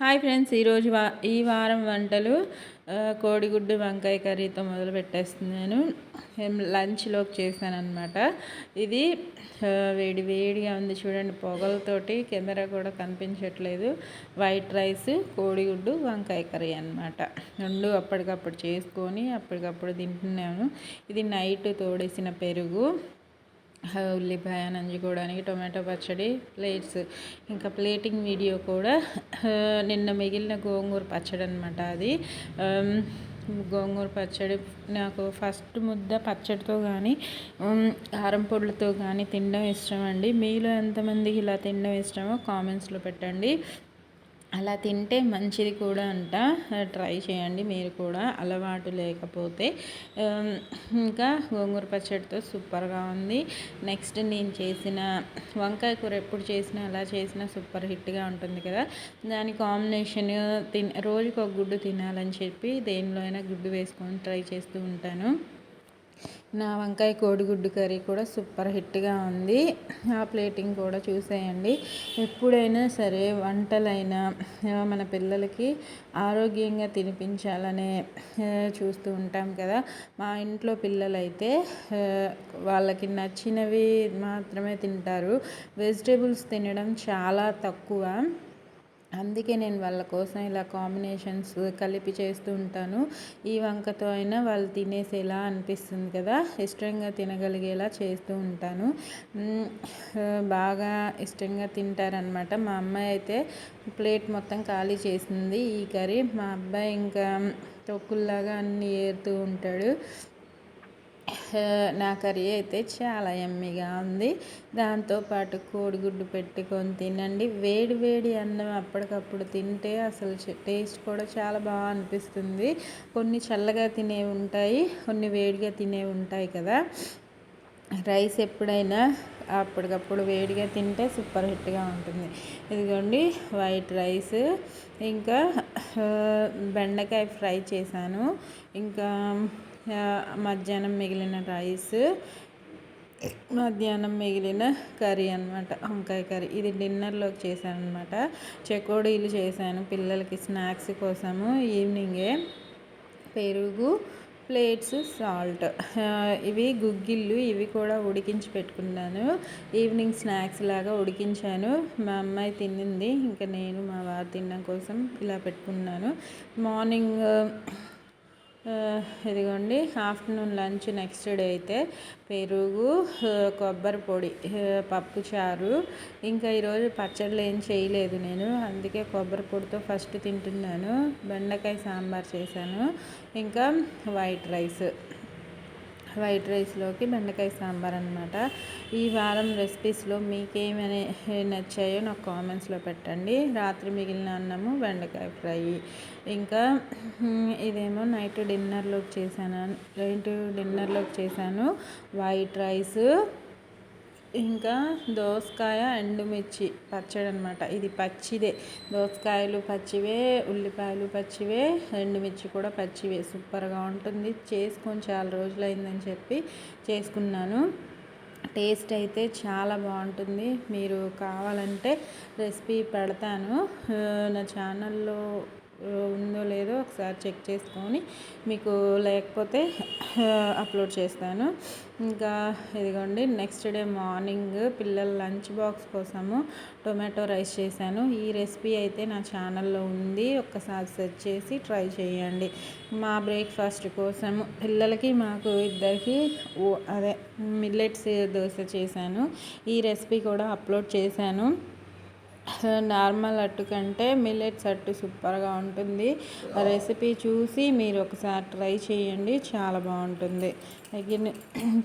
Hi friends ఈరోజు వా ఈ వారం వంటలు కోడిగుడ్డు వంకాయ కర్రీతో మొదలు పెట్టేస్తున్నాను. లంచ్లోకి చేశాను ఇది వేడి వేడిగా ఉంది చూడండి పొగలతోటి కెమెరా కూడా కనిపించట్లేదు. వైట్ రైస్ కోడిగుడ్డు వంకాయ కర్రీ అనమాట రెండు అప్పటికప్పుడు చేసుకొని అప్పటికప్పుడు తింటున్నాను. ఇది నైట్ తోడేసిన పెరుగు. ఉల్లిపాయ నంజుకోవడానికి టొమాటో పచ్చడి ప్లేట్స్. ఇంకా ప్లేటింగ్ వీడియో కూడా నిన్న మిగిలిన గోంగూర పచ్చడి అనమాట అది. గోంగూర పచ్చడి నాకు ఫస్ట్ ముద్ద పచ్చడితో కానీ కారం పొడులతో కానీ తినడం ఇష్టం అండి. మీలో ఎంతమందికి ఇలా తినడం ఇష్టమో కామెంట్స్లో పెట్టండి. అలా తింటే మంచిది కూడా అంట. ట్రై చేయండి మీరు కూడా. అలవాటు లేకపోతే ఇంకా గోంగూర పచ్చడితో సూపర్గా ఉంది. నెక్స్ట్ నేను చేసిన వంకాయ కూర ఎప్పుడు చేసినా అలా చేసినా సూపర్ హిట్గా ఉంటుంది కదా. దాని కాంబినేషన్ తిన రోజుకి ఒక గుడ్డు తినాలని చెప్పి దేనిలో అయినా గుడ్డు వేసుకొని ట్రై చేస్తూ ఉంటాను. నా వంకాయ కోడిగుడ్డు కర్రీ కూడా సూపర్ హిట్గా ఉంది. ఆ ప్లేటింగ్ కూడా చూసేయండి. ఎప్పుడైనా సరే వంటలైనా మన పిల్లలకి ఆరోగ్యంగా తినిపించాలనే చూస్తూ ఉంటాం కదా. మా ఇంట్లో పిల్లలైతే వాళ్ళకి నచ్చినవి మాత్రమే తింటారు. వెజిటేబుల్స్ తినడం చాలా తక్కువ. అందుకే నేను వాళ్ళ కోసం ఇలా కాంబినేషన్స్ కలిపి చేస్తూ ఉంటాను. ఈ వంకతో అయినా వాళ్ళు తినేసేలా అనిపిస్తుంది కదా. ఇష్టంగా తినగలిగేలా చేస్తూ ఉంటాను. బాగా ఇష్టంగా తింటారనమాట మా అమ్మాయి అయితే ప్లేట్ మొత్తం ఖాళీ చేసింది ఈ కర్రీ. మా అబ్బాయి ఇంకా తొక్కుల్లాగా అన్నీ ఏరుతూ ఉంటాడు. నా కర్రీ అయితే చాలా ఎమ్మిగా ఉంది. దాంతోపాటు కోడిగుడ్డు పెట్టుకొని తినండి. వేడి వేడి అన్నం అప్పటికప్పుడు తింటే అసలు టేస్ట్ కూడా చాలా బాగా అనిపిస్తుంది. కొన్ని చల్లగా తినే ఉంటాయి కొన్ని వేడిగా తినే ఉంటాయి కదా. రైస్ ఎప్పుడైనా అప్పటికప్పుడు వేడిగా తింటే సూపర్ హిట్గా ఉంటుంది. ఇదిగోండి వైట్ రైస్. ఇంకా బెండకాయ ఫ్రై చేశాను. ఇంకా మధ్యాహ్నం మిగిలిన రైస్ మధ్యాహ్నం మిగిలిన కర్రీ అనమాట వంకాయ కర్రీ. ఇది డిన్నర్లోకి చేశాను అనమాట చెకోడీలు చేశాను పిల్లలకి స్నాక్స్ కోసము ఈవినింగే. పెరుగు ప్లేట్స్ సాల్ట్. ఇవి గుగ్గిళ్ళు ఇవి కూడా ఉడికించి పెట్టుకున్నాను. ఈవినింగ్ స్నాక్స్ లాగా ఉడికించాను. మా అమ్మాయి తిన్నింది ఇంకా నేను మా వారు తినడం కోసం ఇలా పెట్టుకున్నాను. మార్నింగ్ ఇదిగోండి ఆఫ్టర్నూన్ లంచ్ నెక్స్ట్ డే అయితే పెరుగు కొబ్బరి పొడి పప్పు చారు. ఇంకా ఈరోజు పచ్చళ్ళు ఏం చేయలేదు నేను అందుకే కొబ్బరి పొడితో ఫస్ట్ తింటున్నాను. బెండకాయ సాంబార్ చేశాను. ఇంకా వైట్ రైస్. వైట్ రైస్లోకి బెండకాయ సాంబార్ అనమాట ఈ వారం రెసిపీస్లో మీకేమని నచ్చాయో నాకు కామెంట్స్లో పెట్టండి. రాత్రి మిగిలిన అన్నము బెండకాయ ఫ్రై. ఇంకా ఇదేమో నైట్ డిన్నర్లోకి చేశాను నైట్ డిన్నర్లోకి చేశాను వైట్ రైస్. ఇంకా దోసకాయ ఎండుమిర్చి పచ్చడి అనమాట ఇది పచ్చిదే. దోసకాయలు పచ్చివే ఉల్లిపాయలు పచ్చివే ఎండుమిర్చి కూడా పచ్చివే. సూపర్గా ఉంటుంది. చేసుకొని చాలా రోజులైందని చెప్పి చేసుకున్నాను. టేస్ట్ అయితే చాలా బాగుంటుంది. మీరు కావాలంటే రెసిపీ పెడతాను. నా ఛానల్లో ఉందో లేదో ఒకసారి చెక్ చేసుకొని మీకు లేకపోతే అప్లోడ్ చేస్తాను. ఇంకా ఇదిగోండి నెక్స్ట్ డే మార్నింగ్ పిల్లల లంచ్ బాక్స్ కోసము టొమాటో రైస్ చేశాను. ఈ రెసిపీ అయితే నా ఛానల్లో ఉంది. ఒక్కసారి సెర్చ్ చేసి ట్రై చేయండి. మా బ్రేక్ఫాస్ట్ కోసము పిల్లలకి మాకు ఇద్దరికి అదే మిల్లెట్స్ దోశ చేశాను. ఈ రెసిపీ కూడా అప్లోడ్ చేశాను. నార్మల్ అట్టు కంటే మిల్లెట్స్ అట్టు సూపర్గా ఉంటుంది. రెసిపీ చూసి మీరు ఒకసారి ట్రై చేయండి చాలా బాగుంటుంది. అగిన్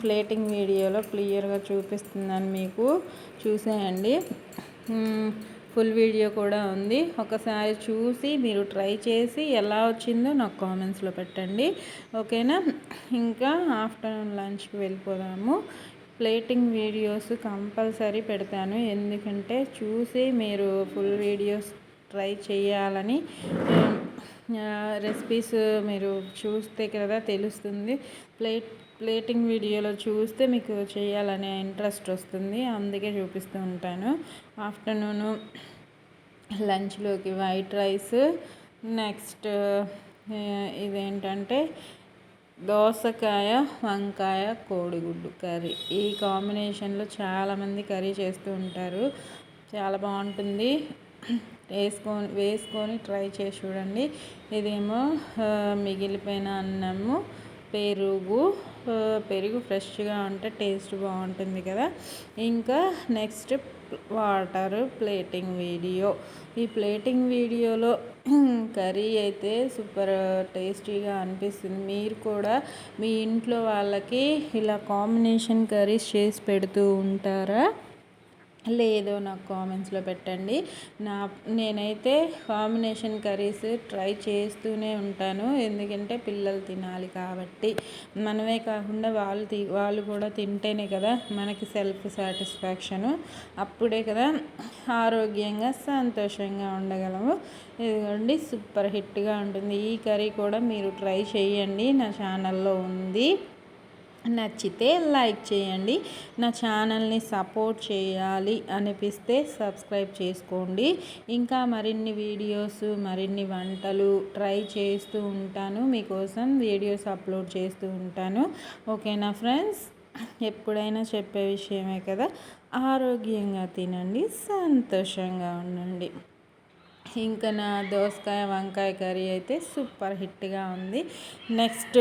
ప్లేటింగ్ వీడియోలో క్లియర్గా చూపిస్తున్నాను మీకు. చూసేయండి. ఫుల్ వీడియో కూడా ఉంది. ఒకసారి చూసి మీరు ట్రై చేసి ఎలా వచ్చిందో నాకు కామెంట్స్లో పెట్టండి. ఓకేనా? ఇంకా ఆఫ్టర్నూన్ లంచ్కి వెళ్ళిపోదాము. ప్లేటింగ్ వీడియోస్ కంపల్సరీ పెడతాను. ఎందుకంటే చూసి మీరు ఫుల్ వీడియోస్ ట్రై చేయాలని రెసిపీస్ మీరు చూస్తే కదా తెలుస్తుంది. ప్లేట్ ప్లేటింగ్ వీడియోలో చూస్తే మీకు చేయాలనే ఇంట్రెస్ట్ వస్తుంది. అందుకే చూపిస్తూ ఉంటాను. ఆఫ్టర్నూను లంచ్లోకి వైట్ రైస్ నెక్స్ట్ ఇదేంటంటే దోసకాయ వంకాయ కోడిగుడ్డు కర్రీ. ఈ కాంబినేషన్లో చాలామంది కర్రీ చేస్తూ ఉంటారు. చాలా బాగుంటుంది. వేసుకొని వేసుకొని ట్రై చేసి చూడండి. ఇదేమో మిగిలిపోయిన అన్నము పెరుగు పెరుగు ఫ్రెష్గా ఉంటే టేస్ట్ బాగుంటుంది కదా. ఇంకా నెక్స్ట్ వాటర్ ప్లేటింగ్ వీడియో. ఈ ప్లేటింగ్ వీడియోలో కర్రీ అయితే సూపర్ టేస్టీగా అనిపిస్తుంది. మీరు కూడా మీ ఇంట్లో వాళ్ళకి ఇలా కాంబినేషన్ కర్రీస్ చేసి పెడుతూ ఉంటారా? లేదో నాకు కామెంట్స్లో పెట్టండి. నా నేనైతే కాంబినేషన్ కర్రీస్ ట్రై చేస్తూనే ఉంటాను. ఎందుకంటే పిల్లలు తినాలి కాబట్టి. మనమే కాకుండా వాళ్ళు తి వాళ్ళు కూడా తింటేనే కదా మనకి సెల్ఫ్ సాటిస్ఫాక్షను. అప్పుడే కదా ఆరోగ్యంగా సంతోషంగా ఉండగలము. ఇదిగోండి సూపర్ హిట్గా ఉంటుంది. ఈ కర్రీ కూడా మీరు ట్రై చేయండి. నా ఛానల్లో ఉంది. నచ్చితే లైక్ చేయండి. నా ఛానల్ని సపోర్ట్ చేయాలి అనిపిస్తే సబ్స్క్రైబ్ చేసుకోండి. ఇంకా మరిన్ని వీడియోస్ మరిన్ని వంటలు ట్రై చేస్తూ ఉంటాను. మీకోసం వీడియోస్ అప్లోడ్ చేస్తూ ఉంటాను. ఓకేనా ఫ్రెండ్స్? ఎప్పుడైనా చెప్పే విషయమే కదా. ఆరోగ్యంగా తినండి సంతోషంగా ఉండండి. ఇంకా నా దోసకాయ వంకాయ కర్రీ అయితే సూపర్ హిట్గా ఉంది. నెక్స్ట్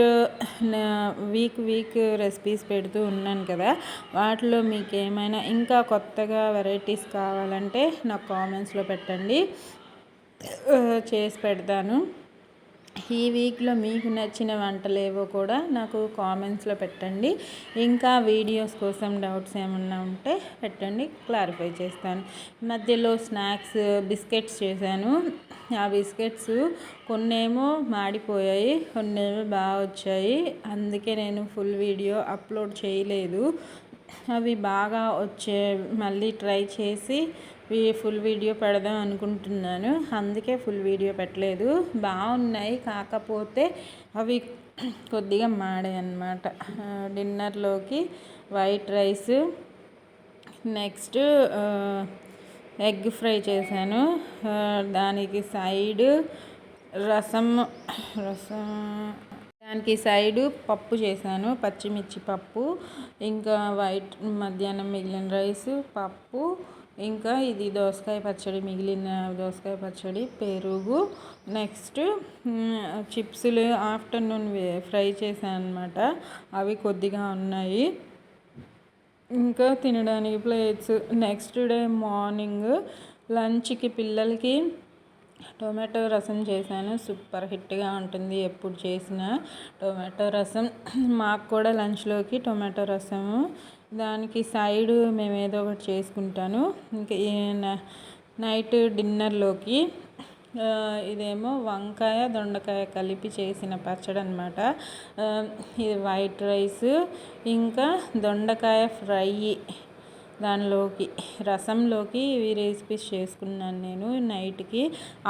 నా వీక్ వీక్ రెసిపీస్ పెడుతూ ఉన్నాను కదా వాటిలో మీకు ఏమైనా ఇంకా కొత్తగా వెరైటీస్ కావాలంటే నాకు కామెంట్స్లో పెట్టండి. చేసి పెడతాను. ఈ వీక్లో మీకు నచ్చిన వంటలేవో కూడా నాకు కామెంట్స్లో పెట్టండి. ఇంకా వీడియోస్ కోసం డౌట్స్ ఏమన్నా ఉంటే పెట్టండి క్లారిఫై చేస్తాను. మధ్యలో స్నాక్స్ బిస్కెట్స్ చేశాను. ఆ బిస్కెట్స్ కొన్నేమో మాడిపోయాయి కొన్నేమో బాగా వచ్చాయి. అందుకే నేను ఫుల్ వీడియో అప్లోడ్ చేయలేదు. అవి బాగా వచ్చే మళ్ళీ ట్రై చేసి ఫుల్ వీడియో పెడదాం అనుకుంటున్నాను. అందుకే ఫుల్ వీడియో పెట్టలేదు. బాగున్నాయి. కాకపోతే అవి కొద్దిగా మాడాయి అన్నమాట. డిన్నర్లోకి white rice next egg fry చేశాను. దానికి సైడ్ రసం రసం దానికి సైడు పప్పు చేశాను. పచ్చిమిర్చి పప్పు ఇంకా వైట్ మధ్యాహ్నం మిగిలిన రైస్ పప్పు ఇంకా ఇది దోసకాయ పచ్చడి మిగిలిన దోసకాయ పచ్చడి పెరుగు. నెక్స్ట్ చిప్స్లు ఆఫ్టర్నూన్ ఫ్రై చేశాను అనమాట అవి కొద్దిగా ఉన్నాయి. ఇంకా తినడానికి ప్లేట్స్. నెక్స్ట్ డే మార్నింగ్ లంచ్కి పిల్లలకి టొమాటో రసం చేశాను. సూపర్ హిట్గా ఉంటుంది ఎప్పుడు చేసిన టొమాటో రసం. మాకు కూడా లంచ్లోకి టొమాటో రసము దానికి సైడ్ మేము ఏదో ఒకటి చేసుకుంటాను. ఇంకా నైట్ డిన్నర్లోకి ఇదేమో వంకాయ దొండకాయ కలిపి చేసిన పచ్చడి అనమాట ఇది వైట్ రైస్ ఇంకా దొండకాయ ఫ్రై దానిలోకి రసంలోకి ఇవి రెసిపీస్ చేసుకున్నాను నేను నైట్కి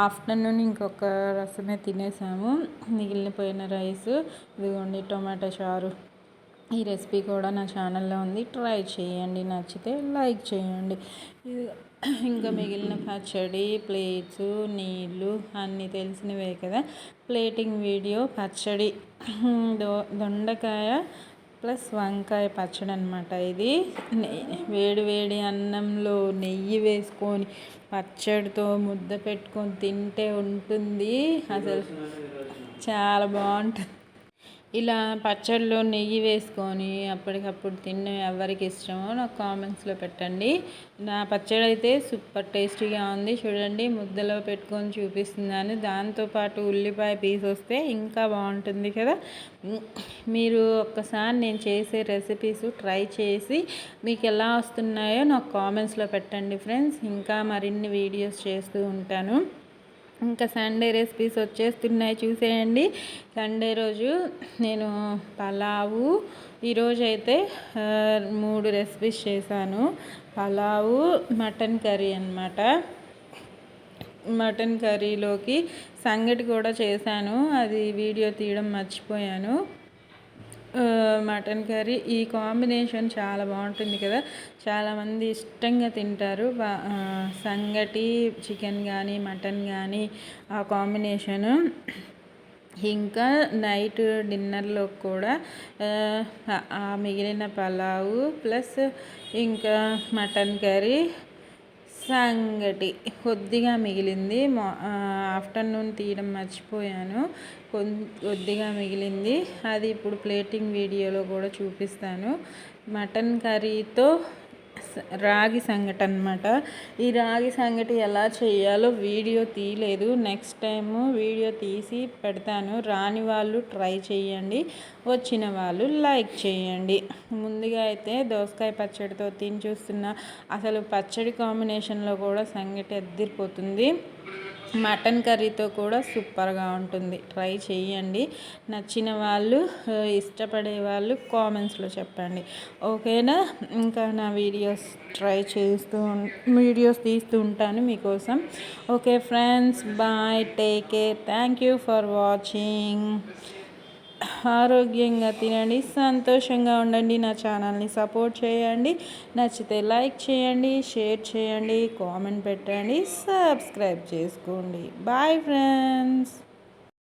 ఆఫ్టర్నూన్ ఇంకొక రసమే తినేసాము. మిగిలిపోయిన రైస్ ఇదిగోండి టొమాటో చారు. ఈ రెసిపీ కూడా నా ఛానల్లో ఉంది. ట్రై చేయండి. నచ్చితే లైక్ చేయండి. ఇంకా మిగిలిన పచ్చడి ప్లేట్స్ నీళ్ళు అన్నీ తెలిసినవే కదా. ప్లేటింగ్ వీడియో పచ్చడి దొ దొండకాయ ప్లస్ వంకాయ పచ్చడి అనమాట ఇది వేడి వేడి అన్నంలో నెయ్యి వేసుకొని పచ్చడితో ముద్ద పెట్టుకొని తింటే ఉంటుంది. అసలు చాలా బాగుంటుంది. ఇలా పచ్చడిలో నెయ్యి వేసుకొని అప్పటికప్పుడు తిన్న ఎవరికి ఇష్టమో నాకు కామెంట్స్లో పెట్టండి. నా పచ్చడి అయితే సూపర్ టేస్టీగా ఉంది. చూడండి ముద్దలో పెట్టుకొని చూపిస్తున్నాను. దాంతోపాటు ఉల్లిపాయ పీస్ వస్తే ఇంకా బాగుంటుంది కదా. మీరు ఒక్కసారి నేను చేసే రెసిపీస్ ట్రై చేసి మీకు ఎలా వస్తున్నాయో నాకు కామెంట్స్లో పెట్టండి ఫ్రెండ్స్. ఇంకా మరిన్ని వీడియోస్ చేస్తూ ఉంటాను. ఇంకా సండే రెసిపీస్ వచ్చేస్తున్నాయి చూసేయండి. సండే రోజు నేను పలావు. ఈరోజు అయితే మూడు రెసిపీస్ చేశాను. పలావు మటన్ కర్రీ అనమాట మటన్ కర్రీలోకి సంగటి కూడా చేశాను. అది వీడియో తీయడం మర్చిపోయాను. Mutton curry. ఈ కాంబినేషన్ చాలా బాగుంటుంది కదా. చాలామంది ఇష్టంగా తింటారు. సంగటి చికెన్ కానీ మటన్ కానీ ఆ కాంబినేషను. ఇంకా నైట్ డిన్నర్లో కూడా మిగిలిన పలావు ప్లస్ ఇంకా మటన్ కర్రీ సంగటి. కొద్దిగా మిగిలింది. ఆఫ్టర్నూన్ తీయడం మర్చిపోయాను. కొద్దిగా మిగిలింది. అది ఇప్పుడు ప్లేటింగ్ వీడియోలో కూడా చూపిస్తాను. మటన్ కర్రీతో రాగి సంగటి అనమాట ఈ రాగి సంగటి ఎలా చేయాలో వీడియో తీయలేదు. నెక్స్ట్ టైము వీడియో తీసి పెడతాను. రాని వాళ్ళు ట్రై చేయండి. వచ్చిన వాళ్ళు లైక్ చేయండి. ముందుగా అయితే దోసకాయ పచ్చడితో తిని చూస్తున్న అసలు పచ్చడి కాంబినేషన్లో కూడా సంగటి ఎద్దిరిపోతుంది మటన్ కర్రీతో కూడా సూపర్గా ఉంటుంది. ట్రై చేయండి నచ్చిన వాళ్ళు ఇష్టపడే వాళ్ళు కామెంట్స్లో చెప్పండి. ఓకేనా? ఇంకా నా వీడియోస్ ట్రై చేస్తూ వీడియోస్ తీస్తూ ఉంటాను మీకోసం. Okay friends bye take care. Thank you for watching. ఆరోగ్యంగా తినండి సంతోషంగా ఉండండి. నా ఛానల్ని సపోర్ట్ చేయండి. నచ్చితే లైక్ చేయండి షేర్ చేయండి కామెంట్ పెట్టండి సబ్స్క్రైబ్ చేసుకోండి. Bye friends.